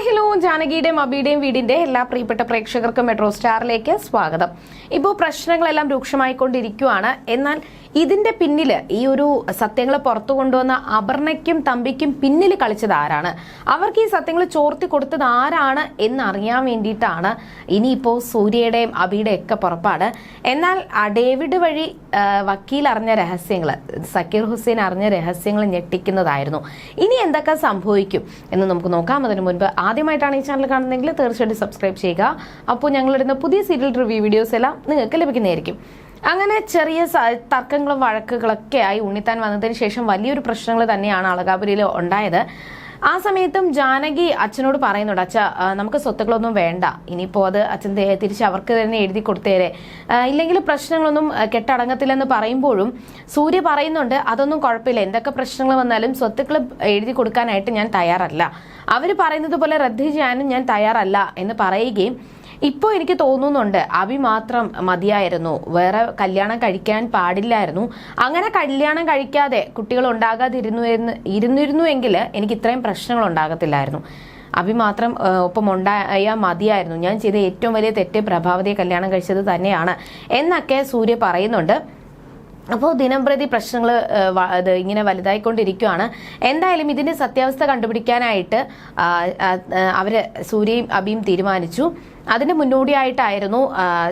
Hi hello ജാനകിയുടെയും അബിയുടെയും വീടിന്റെ എല്ലാ പ്രിയപ്പെട്ട പ്രേക്ഷകർക്കും മെട്രോ സ്റ്റാറിലേക്ക് സ്വാഗതം. ഇപ്പോൾ പ്രശ്നങ്ങളെല്ലാം രൂക്ഷമായിക്കൊണ്ടിരിക്കുകയാണ് എന്നാൽ ഇതിന്റെ പിന്നിൽ ഈ ഒരു സത്യങ്ങൾ പുറത്തു കൊണ്ടുവന്ന അപർണയ്ക്കും തമ്പിക്കും പിന്നിൽ കളിച്ചത് ആരാണ്? അവർക്ക് ഈ സത്യങ്ങൾ ചോർത്തി കൊടുത്തത് ആരാണ് എന്നറിയാൻ വേണ്ടിയിട്ടാണ് ഇനിയിപ്പോൾ സൂര്യയുടെയും അബിയുടെയും ഒക്കെ പുറപ്പാട്. എന്നാൽ ആ ഡേവിഡ് വഴി ആ, വക്കീൽ അറിഞ്ഞ രഹസ്യങ്ങൾ സക്കീർ ഹുസൈൻ അറിഞ്ഞ രഹസ്യങ്ങൾ ഞെട്ടിക്കുന്നതായിരുന്നു. ഇനി എന്തൊക്കെ സംഭവിക്കും എന്ന് നമുക്ക് നോക്കാം. അതിനു മുൻപ് ആദ്യമായിട്ടാണ് ഈ ചാനൽ കാണുന്നതെങ്കിൽ തീർച്ചയായിട്ടും സബ്സ്ക്രൈബ് ചെയ്യുക. അപ്പോൾ ഞങ്ങളിടുന്ന പുതിയ സീരിയൽ റിവ്യൂ വീഡിയോസ് എല്ലാം നിങ്ങൾക്ക് ലഭിക്കുന്നതായിരിക്കും. അങ്ങനെ ചെറിയ തർക്കങ്ങളും വഴക്കുകളൊക്കെ ആയി ഉണ്ണിത്താൻ വന്നതിന് ശേഷം വലിയൊരു പ്രശ്നങ്ങൾ തന്നെയാണ് അളകാപുരിയിൽ ഉണ്ടായത്. ആ സമയത്തും ജാനകി അച്ഛനോട് പറയുന്നുണ്ട് അച്ഛ നമുക്ക് സ്വത്തുക്കളൊന്നും വേണ്ട. ഇനിയിപ്പോൾ അത് അച്ഛൻ തിരിച്ച് അവർക്ക് തന്നെ എഴുതി കൊടുത്തേരെ. ഇല്ലെങ്കിൽ പ്രശ്നങ്ങളൊന്നും കെട്ടടങ്ങത്തില്ലെന്ന് പറയുമ്പോഴും സൂര്യ പറയുന്നുണ്ട് അതൊന്നും കുഴപ്പമില്ല. എന്തൊക്കെ പ്രശ്നങ്ങൾ വന്നാലും സ്വത്തുക്കൾ എഴുതി കൊടുക്കാനായിട്ട് ഞാൻ തയ്യാറല്ല. അവർ പറയുന്നത് പോലെ റദ്ദ് ചെയ്യാനും ഞാൻ തയ്യാറല്ല എന്ന് പറയുകയും ഇപ്പോൾ എനിക്ക് തോന്നുന്നുണ്ട് അഭി മാത്രം മതിയായിരുന്നു. വേറെ കല്യാണം കഴിക്കാൻ പാടില്ലായിരുന്നു. അങ്ങനെ കല്യാണം കഴിക്കാതെ കുട്ടികൾ ഉണ്ടാകാതിരുന്നു എന്ന് ഇരുന്നിരുന്നുവെങ്കിൽ എനിക്ക് ഇത്രയും പ്രശ്നങ്ങൾ ഉണ്ടാകത്തില്ലായിരുന്നു. അഭി മാത്രം ഒപ്പം ഉണ്ടായാൽ മതിയായിരുന്നു. ഞാൻ ചെയ്ത ഏറ്റവും വലിയ തെറ്റ് പ്രഭാവതിയെ കല്യാണം കഴിച്ചത് തന്നെയാണ് എന്നൊക്കെ സൂര്യ പറയുന്നുണ്ട്. അപ്പോൾ ദിനംപ്രതി പ്രശ്നങ്ങൾ ഇങ്ങനെ വലുതായിക്കൊണ്ടിരിക്കുകയാണ് എന്തായാലും ഇതിന്റെ സത്യാവസ്ഥ കണ്ടുപിടിക്കാനായിട്ട് അവർ സൂര്യയും അബിയും തീരുമാനിച്ചു. അതിന് മുന്നോടിയായിട്ടായിരുന്നു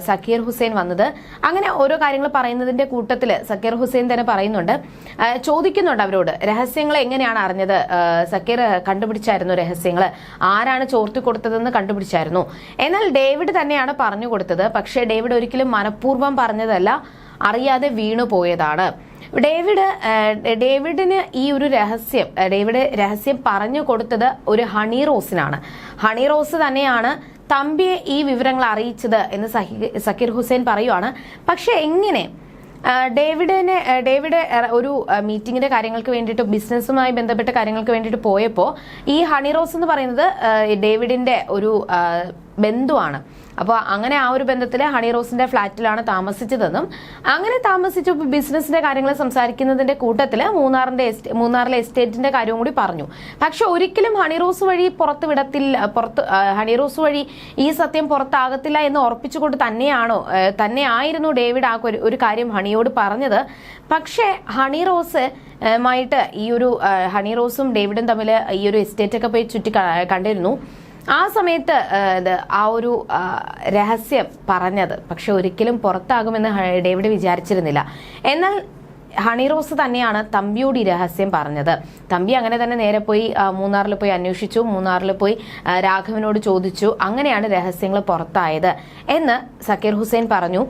സക്കീർ ഹുസൈൻ വന്നത്. അങ്ങനെ ഓരോ കാര്യങ്ങൾ പറയുന്നതിന്റെ കൂട്ടത്തിൽ സക്കീർ ഹുസൈൻ തന്നെ പറയുന്നുണ്ട്. ചോദിക്കുന്നുണ്ട് അവരോട് രഹസ്യങ്ങൾ എങ്ങനെയാണ് അറിഞ്ഞത്? സക്കീർ കണ്ടുപിടിച്ചായിരുന്നു രഹസ്യങ്ങൾ ആരാണ് ചോർത്തി കൊടുത്തതെന്ന് കണ്ടുപിടിച്ചായിരുന്നു. എന്നാൽ ഡേവിഡ് തന്നെയാണ് പറഞ്ഞു കൊടുത്തത്. പക്ഷേ ഡേവിഡ് ഒരിക്കലും മനഃപൂർവം പറഞ്ഞതല്ല അറിയാതെ വീണു പോയതാണ്. ഡേവിഡ് ഡേവിഡിന് ഈ ഒരു രഹസ്യം ഡേവിഡ് രഹസ്യം പറഞ്ഞു കൊടുത്തത് ഒരു ഹണി റോസിനാണ്. ഹണി റോസ് തന്നെയാണ് തമ്പിയെ ഈ വിവരങ്ങൾ അറിയിച്ചത് എന്ന് സക്കീർ ഹുസൈൻ പറയുവാണ്. പക്ഷെ എങ്ങനെ? ഡേവിഡിനെ ഡേവിഡ് ഒരു മീറ്റിങ്ങിന്റെ കാര്യങ്ങൾക്ക് വേണ്ടിയിട്ട് ബിസിനസ്സുമായി ബന്ധപ്പെട്ട കാര്യങ്ങൾക്ക് വേണ്ടിയിട്ട് പോയപ്പോൾ ഈ ഹണി റോസ് എന്ന് പറയുന്നത് ഡേവിഡിന്റെ ഒരു ബന്ധുവാണ്. അപ്പോൾ അങ്ങനെ ആ ഒരു ബന്ധത്തിൽ ഹണി റോസിന്റെ ഫ്ലാറ്റിലാണ് താമസിച്ചതെന്നും അങ്ങനെ താമസിച്ചു ബിസിനസിന്റെ കാര്യങ്ങൾ സംസാരിക്കുന്നതിന്റെ കൂട്ടത്തിൽ മൂന്നാറിന്റെ മൂന്നാറിലെ എസ്റ്റേറ്റിന്റെ കാര്യവും കൂടി പറഞ്ഞു. പക്ഷെ ഒരിക്കലും ഹണി റോസ് വഴി പുറത്ത് വിടത്തില്ല പുറത്ത് ഹണി റോസ് വഴി ഈ സത്യം പുറത്താകത്തില്ല എന്ന് ഉറപ്പിച്ചുകൊണ്ട് തന്നെയാണോ തന്നെയായിരുന്നു ഡേവിഡ് ആ ഒരു- കാര്യം ഹണിയോട് പറഞ്ഞത്. പക്ഷേ ഹണി റോസ് മായിട്ട് ഈ ഒരു ഹണി റോസും ഡേവിഡും തമ്മിൽ ഈ ഒരു എസ്റ്റേറ്റ് ഒക്കെ പോയി ചുറ്റി കണ്ടിരുന്നു. ആ സമയത്ത് ആ, ഒരു രഹസ്യം പറഞ്ഞത് പക്ഷെ ഒരിക്കലും പുറത്താകുമെന്ന് ഡേവിഡ് വിചാരിച്ചിരുന്നില്ല. എന്നാൽ ഹണി റോസ് തന്നെയാണ് തമ്പിയോട് ഈ രഹസ്യം പറഞ്ഞത്. തമ്പി അങ്ങനെ തന്നെ നേരെ പോയി മൂന്നാറിൽ പോയി അന്വേഷിച്ചു മൂന്നാറിൽ പോയി രാഘവനോട് ചോദിച്ചു അങ്ങനെയാണ് രഹസ്യങ്ങൾ പുറത്തായത് എന്ന് സക്കീർ ഹുസൈൻ പറഞ്ഞു.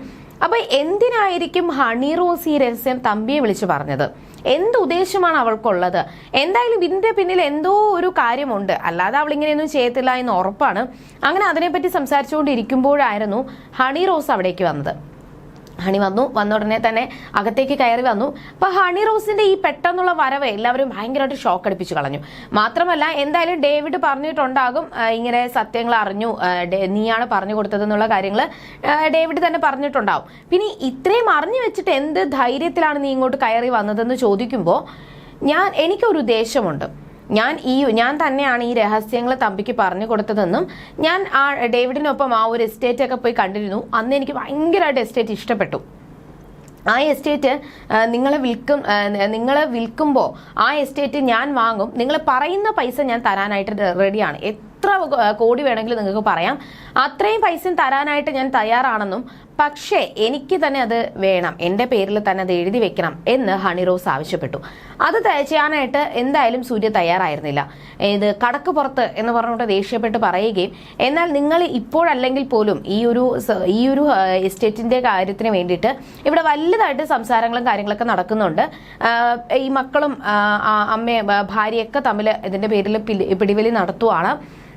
അപ്പൊ എന്തിനായിരിക്കും ഹണി റോസ് ഈ രഹസ്യം തമ്പിയെ വിളിച്ചു പറഞ്ഞത്? എന്ത് ഉദ്ദേശമാണ് അവൾക്കുള്ളത്? എന്തായാലും ഇതിന്റെ പിന്നിൽ എന്തോ ഒരു കാര്യമുണ്ട്. അല്ലാതെ അവൾ ഇങ്ങനെയൊന്നും ചെയ്യത്തില്ല എന്ന് ഉറപ്പാണ്. അങ്ങനെ അതിനെപ്പറ്റി സംസാരിച്ചുകൊണ്ടിരിക്കുമ്പോഴായിരുന്നു ഹണി റോസ് അവിടേക്ക് വന്നത്. ഹണി വന്നു. വന്ന ഉടനെ തന്നെ അകത്തേക്ക് കയറി വന്നു. അപ്പൊ ഹണി റോസിന്റെ ഈ പെട്ടെന്നുള്ള വരവ് എല്ലാവരും ഭയങ്കരമായിട്ട് ഷോക്ക് അടിപ്പിച്ചു കളഞ്ഞു. മാത്രമല്ല എന്തായാലും ഡേവിഡ് പറഞ്ഞിട്ടുണ്ടാകും ഇങ്ങനെ സത്യങ്ങൾ അറിഞ്ഞു നീയാണ് പറഞ്ഞു കൊടുത്തതെന്നുള്ള കാര്യങ്ങൾ ഡേവിഡ് തന്നെ പറഞ്ഞിട്ടുണ്ടാവും. പിന്നെ ഇത്രയും അറിഞ്ഞു വെച്ചിട്ട് എന്ത് ധൈര്യത്തിലാണ് നീ ഇങ്ങോട്ട് കയറി വന്നതെന്ന് ചോദിക്കുമ്പോൾ ഞാൻ എനിക്കൊരു ഉദ്ദേശമുണ്ട്. ഞാൻ ഈ ഞാൻ തന്നെയാണ് ഈ രഹസ്യങ്ങൾ തമ്പിക്ക് പറഞ്ഞു കൊടുത്തതെന്നും ഞാൻ ആ ഡേവിഡിനൊപ്പം ആ ഒരു എസ്റ്റേറ്റ് ഒക്കെ പോയി കണ്ടിരുന്നു. അന്ന് എനിക്ക് ഭയങ്കരമായിട്ട് എസ്റ്റേറ്റ് ഇഷ്ടപ്പെട്ടു. ആ എസ്റ്റേറ്റ് നിങ്ങളെ വിൽക്കും നിങ്ങളെ വിൽക്കുമ്പോൾ ആ എസ്റ്റേറ്റ് ഞാൻ വാങ്ങും. നിങ്ങൾ പറയുന്ന പൈസ ഞാൻ തരാനായിട്ട് റെഡിയാണ് എത്ര കോടി വേണമെങ്കിലും നിങ്ങൾക്ക് പറയാം. അത്രയും പൈസ തരാനായിട്ട് ഞാൻ തയ്യാറാണെന്നും പക്ഷേ എനിക്ക് തന്നെ അത് വേണം. എന്റെ പേരിൽ തന്നെ അത് എഴുതി വെക്കണം എന്ന് ഹണി റോസ് ആവശ്യപ്പെട്ടു. അത് ചെയ്യാനായിട്ട് എന്തായാലും സൂര്യ തയ്യാറായിരുന്നില്ല. ഇത് കടക്ക് പുറത്ത് എന്ന് പറഞ്ഞുകൊണ്ട് ദേഷ്യപ്പെട്ട് പറയുകയും എന്നാൽ നിങ്ങൾ ഇപ്പോഴല്ലെങ്കിൽ പോലും ഈ ഒരു ഈ ഒരു എസ്റ്റേറ്റിന്റെ കാര്യത്തിന് വേണ്ടിയിട്ട് ഇവിടെ വലുതായിട്ട് സംസാരങ്ങളും കാര്യങ്ങളൊക്കെ നടക്കുന്നുണ്ട്. ഈ മക്കളും അമ്മയും ഭാര്യയൊക്കെ തമ്മിൽ ഇതിന്റെ പേരിൽ പിടിവലി നടത്തുവാണ്.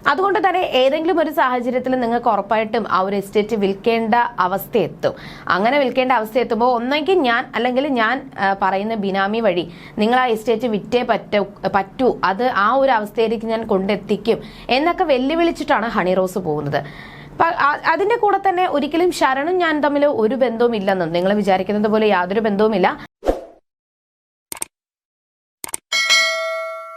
അതുകൊണ്ട് തന്നെ ഏതെങ്കിലും ഒരു സാഹചര്യത്തിൽ നിങ്ങൾക്ക് ഉറപ്പായിട്ടും ആ ഒരു എസ്റ്റേറ്റ് വിൽക്കേണ്ട അവസ്ഥ എത്തും. അങ്ങനെ വിൽക്കേണ്ട അവസ്ഥ എത്തുമ്പോൾ ഒന്നെങ്കിൽ ഞാൻ അല്ലെങ്കിൽ ഞാൻ പറയുന്ന ബിനാമി വഴി നിങ്ങൾ ആ എസ്റ്റേറ്റ് വിറ്റേ പറ്റൂ പറ്റൂ. അത് ആ ഒരു അവസ്ഥയിലേക്ക് ഞാൻ കൊണ്ടെത്തിക്കും എന്നൊക്കെ വെല്ലുവിളിച്ചിട്ടാണ് ഹണി റോസ് പോകുന്നത്. അതിന്റെ കൂടെ തന്നെ ഒരിക്കലും ശരണും ഞാൻ തമ്മിൽ ഒരു ബന്ധവും ഇല്ലെന്നും നിങ്ങൾ വിചാരിക്കുന്നത് പോലെ യാതൊരു ബന്ധവുമില്ല.